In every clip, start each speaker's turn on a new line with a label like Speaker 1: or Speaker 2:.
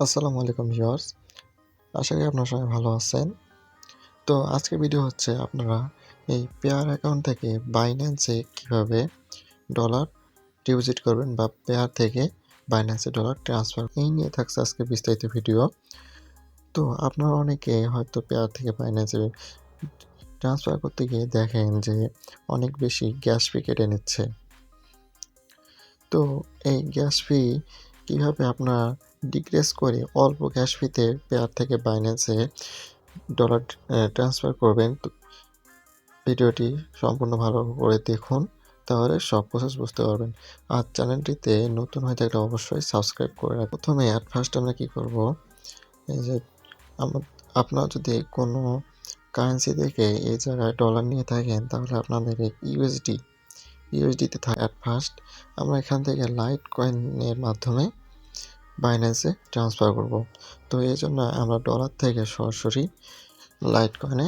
Speaker 1: আসসালামু আলাইকুম ভিউয়ার্স। আশা করি আপনারা সবাই ভালো আছেন। তো আজকের ভিডিও হচ্ছে আপনারা এই পেয়ার অ্যাকাউন্ট থেকে বাইন্যান্সে কীভাবে ডলার ডিপোজিট করবেন বা পেয়ার থেকে বাইন্যান্সে ডলার ট্রান্সফার এই নিয়ে থাকছে আজকে বিস্তারিত ভিডিও। তো আপনারা অনেকে হয়তো পেয়ার থেকে বাইন্যান্সে ট্রান্সফার করতে গিয়ে দেখেন যে অনেক বেশি গ্যাস ফি কেটে নিচ্ছে। তো এই গ্যাস ফি কীভাবে আপনারা ডিক্রেস করে অল্প ক্যাশ ফিতে পেয়ার থেকে বাইন্যান্সে ডলার ট্রান্সফার করবেন। ভিডিওটি সম্পূর্ণ ভালো করে দেখুন, তাহলে সব প্রসেস বুঝতে পারবেন। আর চ্যানেলটিতে নতুন হয়ে থাকলে অবশ্যই সাবস্ক্রাইব করে রাখুন প্রথমে অ্যাট ফার্স্ট আমরা কী করব? এই যে আপনারা যদি কোনো কারেন্সি থেকে এই জায়গায় ডলার নিয়ে থাকেন, তাহলে আপনাদের ইউএসডি ইউএসডিতে থাকে অ্যাট ফার্স্ট আমরা এখান থেকে লাইট কয়েনের মাধ্যমে বাইন্যান্সে ট্রান্সফার করব। তো এই জন্য আমরা ডলার থেকে সরাসরি লাইট কয়েনে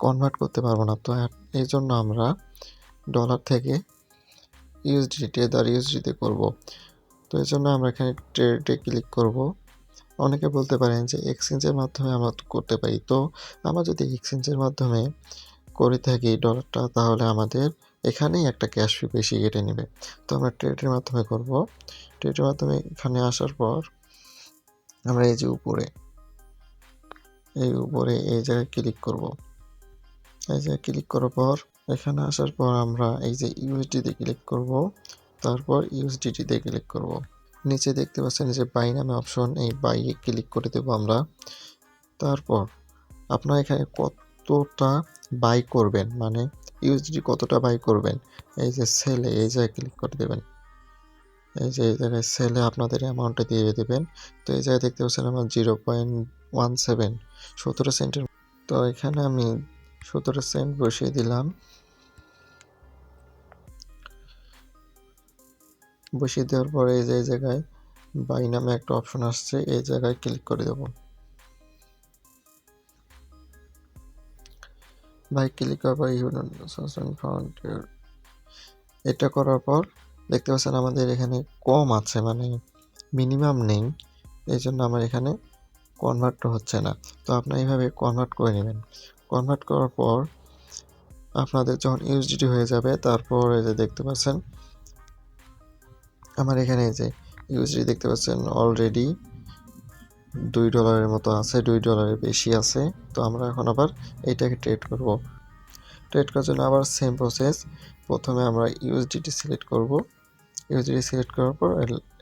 Speaker 1: কনভার্ট করতে পারব না। তো এই জন্য আমরা ডলার থেকে ইউএসডি টেদার ইউএসডিতে করব। তো এই জন্য আমরা এখানে ট্রেডে ক্লিক করব। অনেকে বলতে পারেন যে এক্সচেঞ্জের মাধ্যমে আমরা করতে পারি। তো আমরা যদি এক্সচেঞ্জের মাধ্যমে করে থাকি ডলারটা তাহলে আমাদের এখানেই একটা ক্যাশ ফি বেশি কেটে নেবে। তো আমরা ট্রেডের মাধ্যমে করব। ট্রেডের মাধ্যমে এখানে আসার পর আমরা এই যে উপরে, এই উপরে এই জায়গায় ক্লিক করব। এই জায়গায় ক্লিক করার পর এখানে আসার পর আমরা এই যে ইউএসডিতে ক্লিক করব। তারপর ইউএসডিটিতে ক্লিক করব। নিচে দেখতে পাচ্ছেন যে বাই নামে অপশন এই বাইয়ে ক্লিক করে দেবো আমরা। তারপর আপনার এখানে কতটা বাই করবেন? মানে ইউএসডি কতটা বাই করবেন? এই যে সেলে এই জায়গায় ক্লিক করে দেবেন। এই যে এই জায়গায় সেলে আপনাদের অ্যামাউন্টটা দিয়ে দেবেন। তো এই জায়গায় দেখতে পাচ্ছেন আমার জিরো পয়েন্ট ওয়ান সেভেন সতেরো সেন্টের তো এখানে আমি সতেরো সেন্ট বসিয়ে দিলাম। বসিয়ে দেওয়ার পরে এই যে, এই জায়গায় বাই নামে একটা অপশন আসছে। এই জায়গায় ক্লিক করে দেবো। বাই ক্লিক করার পর এটা করার পর দেখতে পাচ্ছেন আমাদের এখানে কম আছে মানে মিনিমাম নেই। এই জন্য আমার এখানে কনভার্ট হচ্ছে না। তো আপনার এইভাবে কনভার্ট করে নেবেন। কনভার্ট করার পর আপনাদের যখন ইউএসডিটি হয়ে যাবে, তারপর এই যে দেখতে পাচ্ছেন, আমার এখানে এই যে ইউএসডি দেখতে পাচ্ছেন অলরেডি দুই ডলারের মতো আছে, দুই ডলারের বেশি আছে। তো আমরা এখন আবার এইটাকে ট্রেড করব। ট্রেড করার জন্য আবার সেম প্রসেস প্রথমে আমরা ইউএসডিটি সিলেক্ট করব। ইউএসডিটি সিলেক্ট করার পর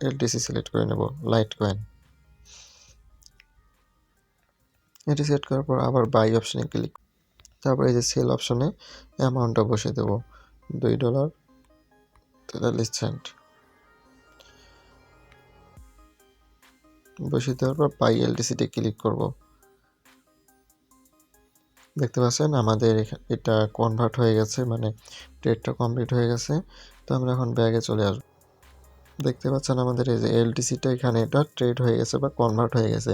Speaker 1: এলডিসি সিলেক্ট করে নেব লাইট কয়েন এটি সিলেক্ট করার পর আবার বাই অপশনে ক্লিক তারপর এই যে সেল অপশনে অ্যামাউন্টটা বসে দেব। দুই ডলার তেতাল্লিশ সেন্ট বসিয়ে দেওয়ার পর পাই এলডিসিতে ক্লিক করব। দেখতে পাচ্ছেন আমাদের এটা কনভার্ট হয়ে গেছে মানে ট্রেডটা কমপ্লিট হয়ে গেছে। তো আমরা এখন ব্যাগে চলে আসব। দেখতে পাচ্ছেন আমাদের এই যে এলডিসিটা এখানে এটা ট্রেড হয়ে গেছে বা কনভার্ট হয়ে গেছে।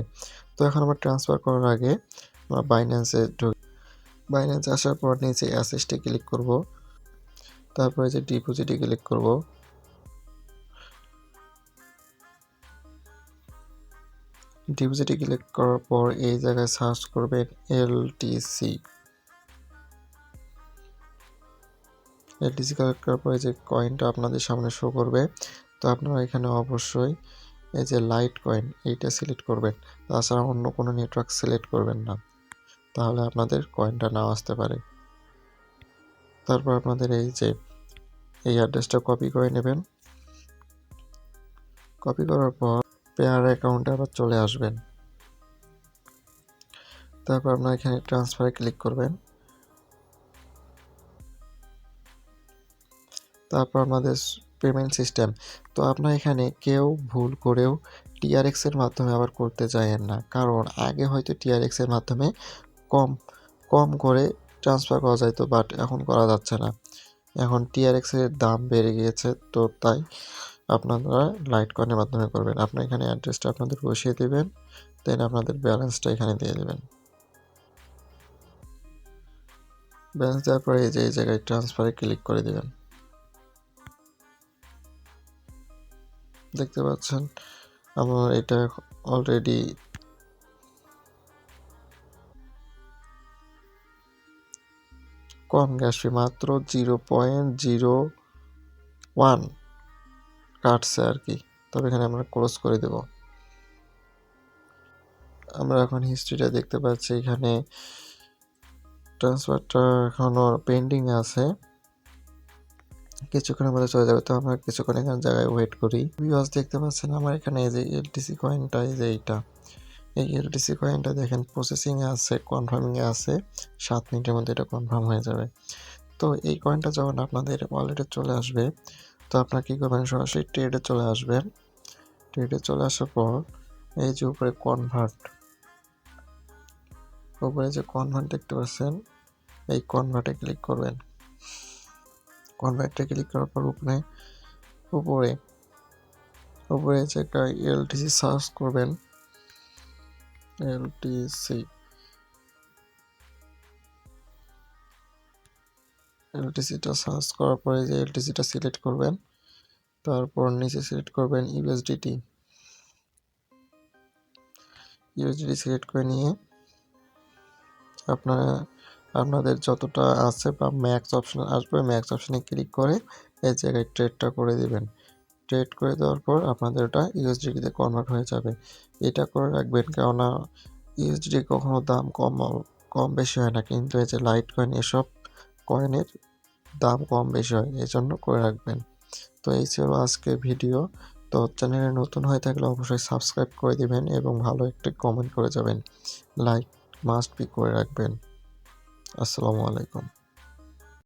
Speaker 1: তো এখন আমরা ট্রান্সফার করার আগে আমরা বাইন্যান্সে ঢুক। বাইন্যান্সে আসার পর নিচে অ্যাসেসটে ক্লিক করব। তারপরে যে ডিপোজিটে ক্লিক করব। ডিপোজিটে ক্লিক করার পর এই জায়গায় সার্চ করবেন এলটিসি এলটিসি কালেক্ট করার পরে যে কয়েনটা আপনাদের সামনে শো করবে, তো আপনারা এখানে অবশ্যই এই যে লাইট কয়েন এইটা সিলেক্ট করবেন। তাছাড়া অন্য কোনো নেটওয়ার্ক সিলেক্ট করবেন না। তাহলে আপনাদের কয়েনটা নাও আসতে পারে। তারপর আপনাদের এই যে এই অ্যাড্রেসটা কপি করে নেবেন। কপি করার পর পেয়ার অ্যাকাউন্টে আবার চলে আসবেন। তারপর আপনার এখানে ট্রান্সফারে ক্লিক করবেন। তারপর আমাদের পেমেন্ট সিস্টেম তো আপনার এখানে কেউ ভুল করেও টিআরএক্সের মাধ্যমে আবার করতে চাইেন না। কারণ আগে হয়তো টিআরএক্সের মাধ্যমে কম কম করে ট্রান্সফার করা যাইতো বাট এখন করা যাচ্ছে না। এখন টিআরএক্সের দাম বেড়ে গিয়েছে তো তাই আপনারা লাইট কয়েনের মাধ্যমে করবেন। আপনার এখানে অ্যাড্রেসটা আপনাদের বসিয়ে দেবেন দেন আপনাদের ব্যালেন্সটা এখানে দিয়ে দেবেন। ব্যালেন্স দেওয়ার পরে এই যে, এই জায়গায় ট্রান্সফারে ক্লিক করে দেবেন। দেখতে পাচ্ছেন, আমার এটা অলরেডি কম গ্যাস ফি মাত্র জিরো পয়েন্ট জিরো ওয়ান কাটছে আর কি। তবে এখানে আমরা ক্লোজ করে দেব। আমরা এখন হিস্ট্রিটা দেখতে পাচ্ছি। এখানে ট্রান্সফারটা এখনও পেন্ডিং আছে। কিছুক্ষণের মধ্যে চলে যাবে। তো আমরা কিছুক্ষণ এখানে জায়গায় ওয়েট করি। ভিউয়ার্স দেখতে পাচ্ছেন আমার এখানে এই যে এলটিসি কয়েনটা এই যে এইটা। এই এলটিসি কয়েনটা দেখেন প্রসেসিংয়ে আছে কনফার্মিংয়ে আছে। সাত মিনিটের মধ্যে এটা কনফার্ম হয়ে যাবে। তো এই কয়েনটা যখন আপনাদের ওয়ালেটে চলে আসবে তো আপনারা কী করবেন? সরাসরি ট্রেডে চলে আসবেন। ট্রেডে চলে আসার পর এই যে উপরে কনভার্ট উপরে যে কনভার্ট দেখতে পাচ্ছেন, এই কনভার্টে ক্লিক করবেন। কনভার্টে ক্লিক করার পর উপরে উপরে উপরে যে একটা এলটিসি সার্চ করবেন। এলটিসি এলটিসিটা সার্চ করার পরে যে এলটিসিটা সিলেক্ট করবেন, তারপর নিচে সিলেক্ট করবেন ইউএসডিটি ইউএসডিটি সিলেক্ট করে নিয়ে আপনারা, আপনাদের যতটা আছে বা ম্যাক্স অপশন আসবে ম্যাক্স অপশনে ক্লিক করে এই জায়গায় ট্রেডটা করে দিবেন। ট্রেড করে দেওয়ার পর আপনাদের ওটা ইউএসডিটিতে কনভার্ট হয়ে যাবে। এটা করে রাখবেন কেননা ইউএসডিটি কখনো দাম কম কম বেশি হয় না। কিন্তু এই যে লাইট কয়েন এসব কয়েনের দাম কম বেশি হয় এই জন্য করে রাখবেন। তো এই ছিল আজকে ভিডিও। তো চ্যানেলে নতুন হয়ে থাকলে অবশ্যই সাবস্ক্রাইব করে দিবেন এবং ভালো একটি কমেন্ট করে যাবেন। লাইক মাস্ট বি করে রাখবেন। আসসালামু আলাইকুম।